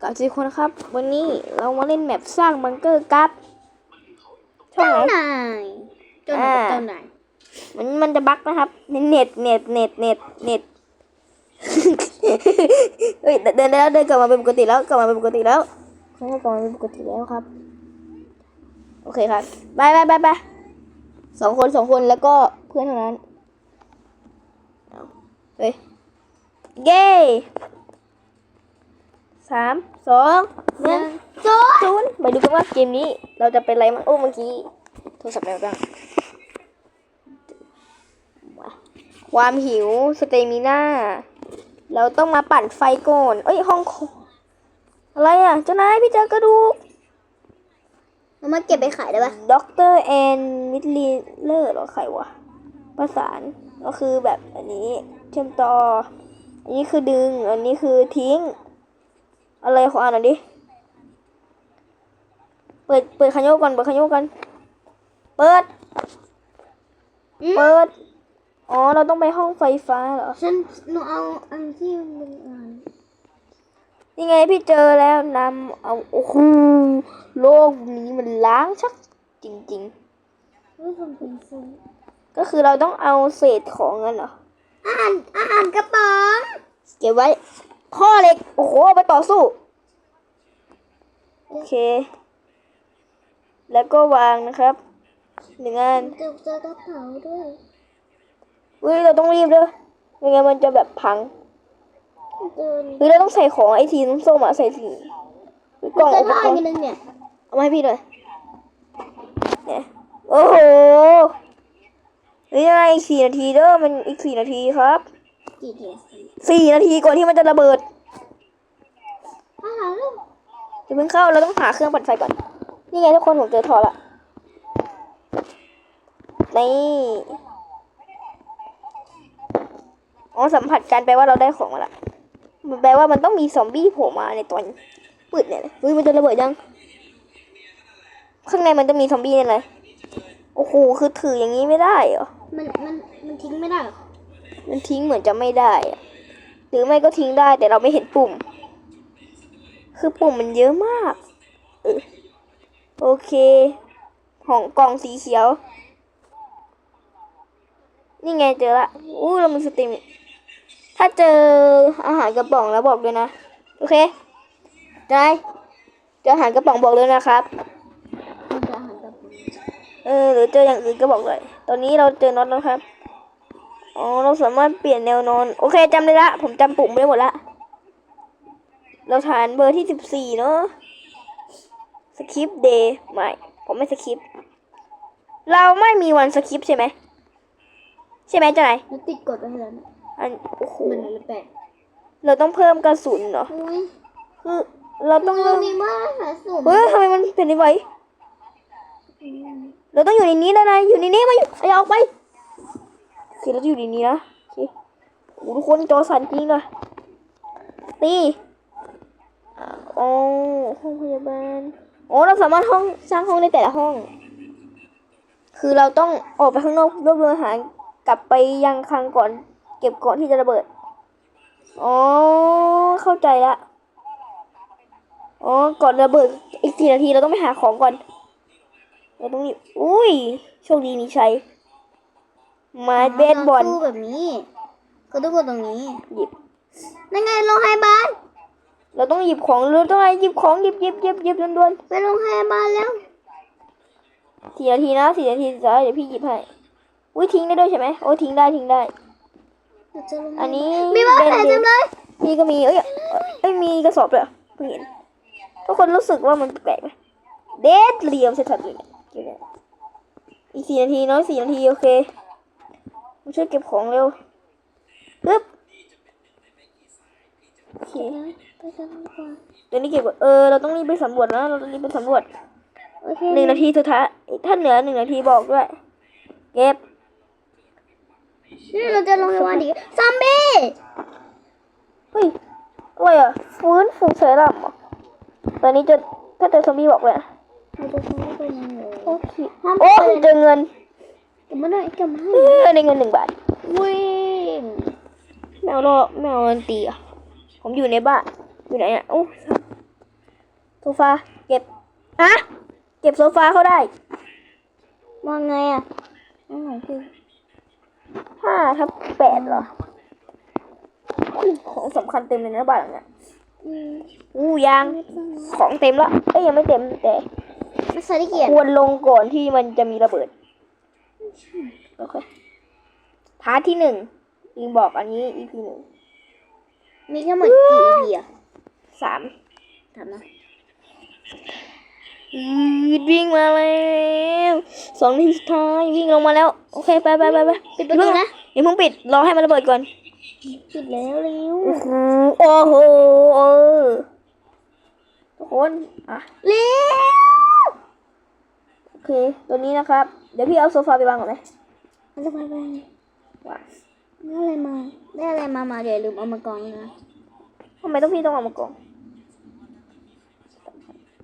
กับทุกคนครับ วันนี้เรามาเล่นแมปสร้างบังเกอร์กับช่องไหนนายเจ้าหนูกับเจ้านายมันมันจะบั๊กนะครับ เน็ตเน็ตเน็ตเน็ตเน็ตเฮ้ยเดินเดินได้แล้วเดินกลับมาเป็นปกติแล้วกลับมาเป็นปกติแล้วเขาก็กลับมาเป็นปกติแล้วครับ โอเคครับไปไปไปไปสองคนสองคนแล้วก็เพื่อนเท่านั้นเอาเฮ้ยเย้ สามสองหนึ่งโจ้ศูนย์มาดูกันว่าเกมนี้เราจะเป็นอะไรมั้งโอ้เมื่อกี้โทรศัพท์แมวดังมาความหิวสเตมิน่าเราต้องมาปั่นไฟก่อนเอ้ยห้องโคอะไรอะ เจ้านายพี่เจอกระดูกเอามาเก็บไปขายได้ปะด็อกเตอร์แอนมิดลีเลอร์หรอใครวะประสานก็คือแบบอันนี้เชื่อมต่อ อันนี้คือดึง อันนี้คือทิ้ง อะไรขออ่านหน่อยดิ เปิด เปิดคันโยกก่อน เปิดคันโยกกัน เปิด เปิด อ๋อ เราต้องไปห้องไฟฟ้าเหรอ ฉันหนูเอาอันที่มันอ่านนี่ไงพี่เจอแล้วนำเอาโอ้โหโลกนี้มันล้างชักจริงๆไม่ทำเป็นซุ้มก็คือเราต้องเอาเศษของเงินเหรออาหารอาหารกระป๋องเก็บไว้ ข้อเหล็ก โอ้โหเอาไปต่อสู้ โอเค แล้วก็วางนะครับหนึ่งอันเก็บเจอกระเป๋าด้วยเฮ้ยเราต้องรีบเลยไม่งั้นมันจะแบบพังเดินเฮ้ยเราต้องใส่ของไอทีส้มๆอะใส่สีกล่องจะอุปได้กรณ์กันนึงเนี่ยเอามาให้พี่หน่อยเนี่ยโอ้โหเฮ้ยยังไงอีกสี่นาทีเด้อมันอีกสี่นาทีครับ กี่เทสสี่นาทีก่อนที่มันจะระเบิดอาหาลูกอย่าเพิ่งเข้าเราต้องหาเครื่องปั่นไฟก่อน นี่ไงทุกคนผมเจอทอละนี่อ๋อสัมผัสกันแปลว่าเราได้ของมาละมันแปลว่ามันต้องมีซอมบี้โผล่มาในตอนปืดเนี่ยเฮ้ยมันจะระเบิดยัง ข้างในมันต้องมีซอมบี้อะไรโอ้โหคือถืออย่างนี้ไม่ได้เหรอ มันมันมันทิ้งไม่ได้หรอ มันทิ้งเหมือนจะไม่ได้อะหรือไม่ก็ทิ้งได้แต่เราไม่เห็นปุ่ม คือปุ่มมันเยอะมากเออโอเค ของกล่องสีเขียว นี่ไงเจอละอู้เรามีสตรีมถ้าเจออาหารกระป๋องแล้วบอกด้วยนะ โอเคได้เจออาหารกระป๋องบอกเลยนะครับมันจะอาหารกระป๋องเออหรือเจออย่างอื่นก็บอกเลย ตอนนี้เราเจอน็อตแล้วครับ อ๋อเราสามารถเปลี่ยนแนวนอน โอเคจำได้ละ ผมจำปุ่มได้หมดละ เราฐานเบอร์ที่สิบสี่เนาะสคริปเดย์ไม่ ผมไม่สคริปเราไม่มีวันสคริปใช่ไหม ใช่ไหมเจ้านายมันติดกดไว้แล้วนะอันโอ้โหมันแปลกเราต้องเพิ่มกระสุนเหรออุ้ยคือเราต้องมัเริ่นมมีมากหาสุ่มเฮ้ยทำไมมันเป็นไฟเราต้องอยู่ในนี้นะนายอยู่ในนี้มาอยู่อย่าออกไปโอเคเราจะอยู่ในนี้นะโอเคโอ้ทุกคนจอสั่นจริงอะตีอ๋อห้องพยาบาลอ๋อเราสามารถห้องสร้างห้องในแต่ละห้อง คือเราต้องออกไปข้างนอกรวบรวมอาหารกลับไปยังคลังก่อน เก็บก่อนที่จะระเบิดอ๋อเข้าใจละอ๋อก่อนระเบิดอีกสี่นาทีเราต้องไปหาของก่อนเราต้องรีบอุ้ยโชคดีมีชัย ไม้เบสบอลสู้แบบนี้ก็ต้องกดตรงนี้ หยิบนั่นไงโรงพยาบาลเราต้องหยิบของเราต้องอะไรหยิบของหยิบหยิบหยิบหยิบด่วนไปโรงพยาบาลแล้วๆสี่นาทีนะสี่นาทีจะเดี๋ยวพี่หยิบให้อุ้ยทิ้งได้ด้วยใช่ไหมโอ้ยทิ้งได้ทิ้งได้ อันนี้มีบ้านไหนเบนเดจันงเลยพี่ก็มีเอ้ยเอ้ยมีกระสอบเลยเหรอเพิ่งเห็นทุกคนรู้สึกว่ามันแปลกไหมเดดเรียมชัดๆเลยเนี่ยเดี๋ยวเนี่ยอีกสี่นาทีน้อยสี่นาทีโอเค มาช่วยเก็บของเร็วปึ๊บโอเคไปกันดีกว่าเดี๋ยวนี้เก็บก่อนเออเราต้องรีบไปสำรวจนะเราต้องรีบไปสำรวจโอเคหนึ่งนาทีสุดท้ายถ้าเหนือหนึ่งนาทีบอกด้วย เก็บนี่เราจะลงพยาบาลดีซอมบี้เฮ้ยอะไรอะฟื้นฟูเซรั่มเหรอตอนนี้จะถ้าเจอซอมบี้บอกเลยนะเราจะทำให้เป็นยังไงโอเคห้ามโอ้ไปเลยเจอเงินเก็ บมาหน่อยเก็บมาให้เออได้เงินหนึ่งบาทวิ่งแมวรอแมวมันตีอะผมอยู่ในบ้านอยู่ไหนอะโอ้โซฟาเก็บอะเก็บโซฟาเขาได้มองไงอะอ๋อคือห้าทับแปดเหรออุ้ยของสำคัญเต็มเลยนะบ้านหลังเนี้ยอืมอู้ยางของเต็มละเอ้ยยังไม่เต็มแต่มันใส่ได้เกียรติควรลงก่อนที่มันจะมีระเบิด โอเคพาร์ทที่หนึ่งยิงบอกอันนี้ EP หนึ่งมีทั้งหมดกี่ EP อะสามถามนะอืดวิ่งมาแล้วสองนาทีสุดท้ายวิ่งลงมาแล้ว โอเคไปไปไปไปปิดประตูนะอย่าเพิ่งปิดรอให้มันระเบิดก่อนปิดแล้วเร็วโอ้โหโอ้โหเออทุกคนอะเร็วโอ เค ตัวนี้นะครับ เดี๋ยวพี่เอาโซฟาไปวางก่อนไหมมันจะไปไปวางได้อะไรมา ได้อะไรมา มาเดี๋ยวลืมเอามากองนะทำไมต้องพี่ต้องเอามากล่อง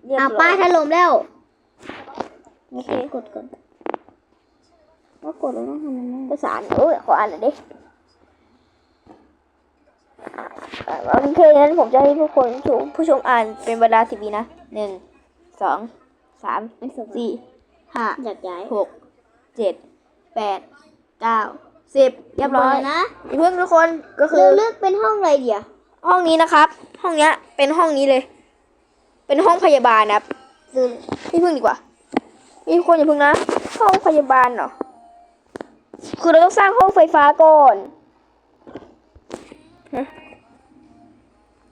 เรียบอะร้ป้ายถล่มแล้วโอเคกดกดว่ากดแล้วต้องทำยังไงภาษาเออขออ่านหน่อยดิอะโอเคงั้นผมจะให้ผู้คนผู้ผู้ชมอ่านเป็นเวลาสิบวินะหนึ่งสองสามไม่สบายสี่ ห้าอยากย้ายหกเจ็ดแปดเก้าสิบเรียบร้อยนะอย่าเพื่อนทุกคนก็คืเราอเลือกเป็นห้องอะไรเดียวห้องนี้นะครับ ห้องเนี้ยเป็นห้องนี้เลย เป็นห้องพยาบาลนะครับซื้อพี่พึ่งดีกว่าพี่คนอย่าพึ่งนะ ห้องพยาบาลเหรอคือเราต้องสร้างห้องไฟฟ้าก่อน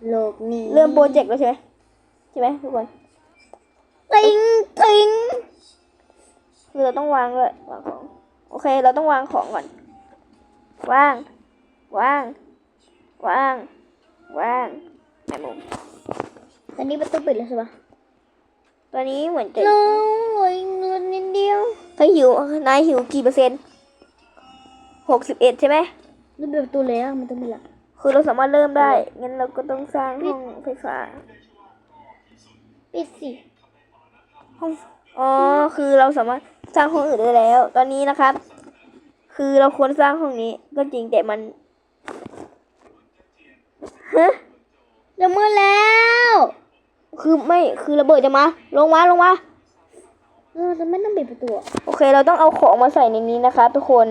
โลกนี้เริ่มโปรเจกต์แล้วใช่ไหมใช่ไหมทุกคนติงติง คือเราต้องวางด้วย วางของ โอเค เราต้องวางของก่อน วาง วาง วาง วางแหมมุมตอนนี้ประตูปิดแล้วใช่ปะตอนนี้เหมือนจะโอ้ยเงินนิดเดียวถ้าหิว นายหิวกี่เปอร์เซ็นต์หกสิบเอ็ดใช่ไหมนี่เป็นประตูแล้วมันต้องปิดละคือเราสามารถเริ่มได้ งั้นเราก็ต้องสร้างห้องไฟฟ้า ปิดสิห้อง อ๋อคือเราสามารถสร้างห้องอื่นได้แล้ว ตอนนี้นะครับ คือเราควรสร้างห้องนี้ ก็จริงแต่มันฮะจะมืดแล้ว คือไม่คือระเบิดจะมา ลงมาลงมาเออจะไม่ต้องปิดประตูอะโอเค เราต้องเอาของมาใส่ในนี้นะคะ ทุกคน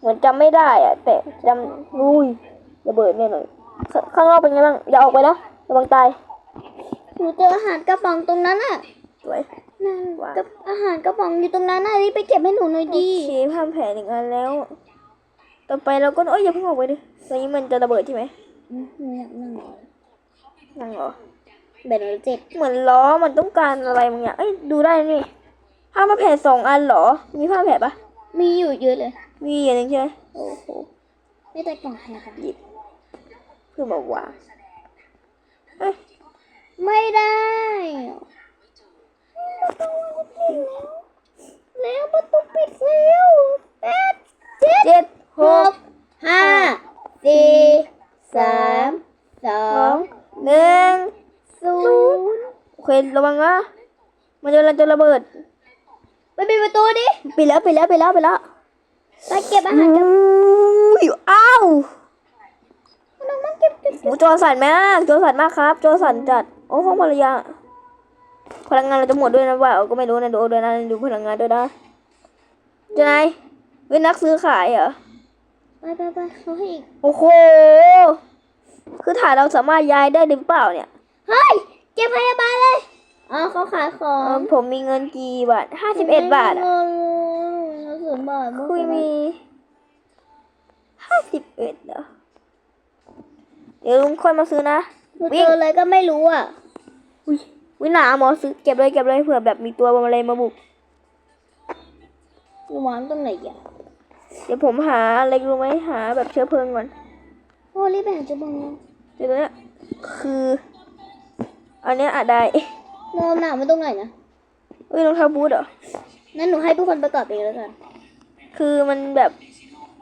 เหมือนจำไม่ได้อะแต่จำอุ้ยระเบิดแน่เลยขข้างนอกเป็นไงบ้างอย่าออกไปนะระวังตายหนูเจออาหารกระป๋องตรงนั้นอะสวยนั่นว้าวกับอาหารกระป๋องอยู่ตรงนั้นน่ะรีบไปเก็บให้หนูหน่อยโอดีเคห้ามแผลหนึ่งอันแล้ว ต่อไปเราก็เอ้ยอย่าเพิ่งออกไปดิตอนนี้มันจะระเบิดใช่ไหมอืมหนูอยากนั่งนั่งเหรอแบตหนูเจ็ดเหมือนล้อมันต้องการอะไรบางอย่างเอ้ยดูได้นี่ผ้ามาแผ่สองอันเหรอ มีผ้าแผ่ปะมีอยู่เยอะเลย มีอย่างหนึงใช่ไหมโอ้โหไม่แต่กล่องแพงค่ะหยิบเพื่อมาวาง เอ้ยไม่ได้แล้วประตูปิดแล้วแปดเจ็ดเจ็ดหหกกห้าสี่สามสองหนึ่งศูนย์โอเคระวังนะมันจะมันจะระเบิดไปปิดประตูดิปิดแล้วปิดแล้วปิดแล้วปิดแล้วไปเก็บอาหารกันอุ้ยอ้าวน้องมันเก็บเก็บโอ้จอสั่นมากจอสั่นมากครับจอสั่นจัดโอ้ห้องภรรยา พลังงานเราจะหมดด้วยนะว่าก็ไม่รู้นะดูด้วยนะดูพลังงานด้วยนะเจะนายเป็นนักซื้อขายเหรอไปไปไปเขาให้อีกโอ้โหคือถ่ายเราสามารถย้ายได้หรือเปล่าเนี่ยเฮ้ยเก็บพยาบาลเลยอ๋อเขาขายขอเองอผมมีเงินกี่บาทห้าสิบเอ็ดบาทอะเราสูงบาทคุยมีห้าสิบเอ็ดเหรอเดี๋ยวลุงค่อยมาซื้อนะเราเจออะไรก็ไม่รู้อะอุ้ย วินาหมอซื้อเก็บเลยเก็บเลยเผื่อแบบมีตัวอะไรมาบุกหนูวางตรงไหนอะเดี๋ยวผมหาอะไรรู้ไหมหาแบบเชื้อเพลิงก่อนโอ้รีบไปหาเจ้าบองเดี๋ยวตัวเนี้ยคืออันเนี้ยอาจได้โมมหนาวมาตรงไหนนะเอ้ยรองเท้าบูทเหรองั้นหนูให้ทุกคนประกอบเองแล้วกันคือมันแบบ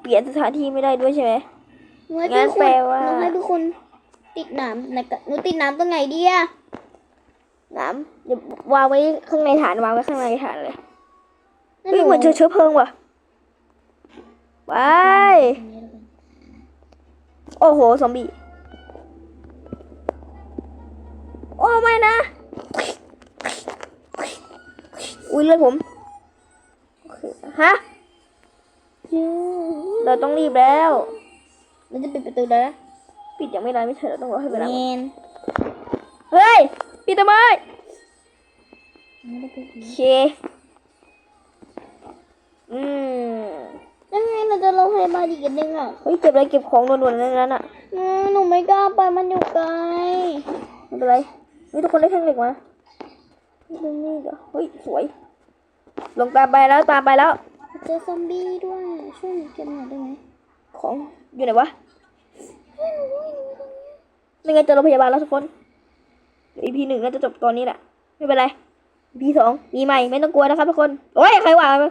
เปลี่ยนสถานที่ไม่ได้ด้วยใช่ไหมหนูให้งั้ทุนกคแปลนว่าหนูให้ทุกคนติดน้ำในกระหนูติดน้ำตรงไหนดีอะ น้ำเดี๋ยววางไว้ข้างในฐานวางไว้ข้างในฐานเลยนั่นเฮ้ยเหมือนเจอเชื้อเพลิงว่ะไปโอ้โหซอมบี้โอ้ไม่นะอุ้ยเลือดผมโอเคฮะเราต้องรีบแล้วเราจะปิดประตูแล้วนะปิดยังไม่ได้ไม่ใช่เราต้องรอให้เวลาเมนเฮ้ย ปิดทำไมไม่ได้ปิดโอเค อืมยังไงเราจะลงพยาบาลอีกอันหนึงอะเฮ้ยเก็บอะไรเก็บของด่วนๆในนั้นอะอืมหนูไม่กล้าไปมันอยู่ไกลไม่เป็นไรนี่ทุกคนได้แท่งเหล็กมาตรงนี้เดี๋ยวเฮ้ยสวย ลงตามไปแล้วตามไปแล้วเจอซอมบี้ด้วยช่วยหนูเก็บหน่อยได้ไหมของอยู่ไหนวะไม่งั้นเจอโรงพยาบาลแล้วทุกคน เดี๋ยว EP หนึ่งน่าจะจบตอนนี้แหละ ไม่เป็นไร EP สองมีใหม่ไม่ต้องกลัวนะครับทุกคน โอ้ยใครวางมา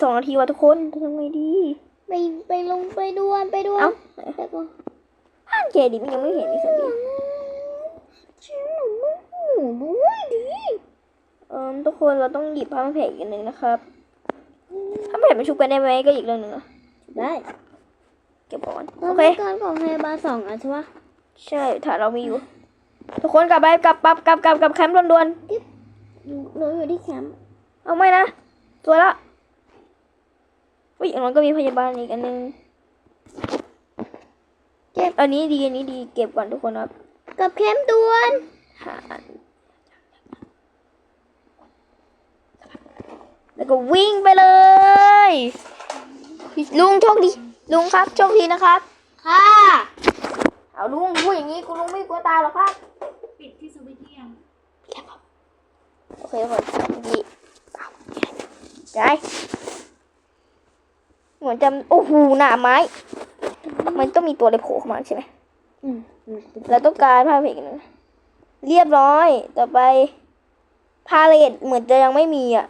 สองนาทีว่ะทุกคนจะทำไงดี ไปไปลงไปด่วนไปด่วนเอ้าแต่ก็อ่านเจดิมันยังไม่เห็นอีกสักทีฉันหนูไม่หูด้วยดิเออทุกคนเราต้องหยิบผ้าพันแผลอีกอันหนึ่งนะครับผ้าพันแผลมันชุบกันได้ไหมก็อีกเรื่องหนึ่งนะได้เก็บก่อนเราโอเคต้องการของพยาบาลสองอันใช่ปะใช่ถ้าเรามีอยู่ ทุกคนกลับไปกลับกลับกลับกลับกลับแคมป์ด่วนหนูหนูอยู่ที่แคมป์ๆเอาไม่นะตัวละวิอย่างน้อยก็มีพยาบาลอีกอันหนึงเก็บอันนี้ดีอันนี้ดีเก็บก่อนทุกคนครับกับแคมป์ด่วนหาอันแล้วก็วิ่งไปเลยลุงโชคดี ลุงครับโชคดีนะครับ ค่ะ เอาลุงพูดอย่างนี้กูลุงไม่กลัวตายหรอกครับ ปิดที่สวิตช์ยังโอเคทุกคนเมื่อกี้เอาได้เหมือนจะโอ้โหหนาไม้ มันต้องมีตัวอะไรโผล่เข้ามาใช่ไหมอืมอืมเราต้องการผ้าเพกนึงเรียบร้อย ต่อไป พาเลทเหมือนจะยังไม่มีอะ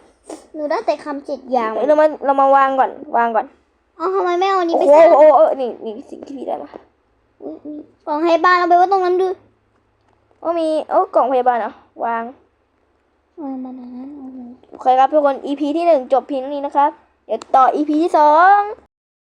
หนูได้แต่คำเจ็ดอย่างเดี๋ยวเรามาเรามาวางก่อน วางก่อน อ๋อทำไมไม่เอาอันนี้โอ้ไปโหใส่โอ้โหนี่นี่สิ่งที่พี่ได้มาอุ๊ยอุ๊ยกล่องพยาบาลเอาไปไว้ตรงนั้นดูโอ้มีโอ้กล่องพยาบาลเหรอวาง เอามาตรงนั้นเอาเลยโอเคครับทุกคน EP ที่หนึ่งจบเพียงเท่านี้นะครับ เดี๋ยวต่อ EP ที่สอง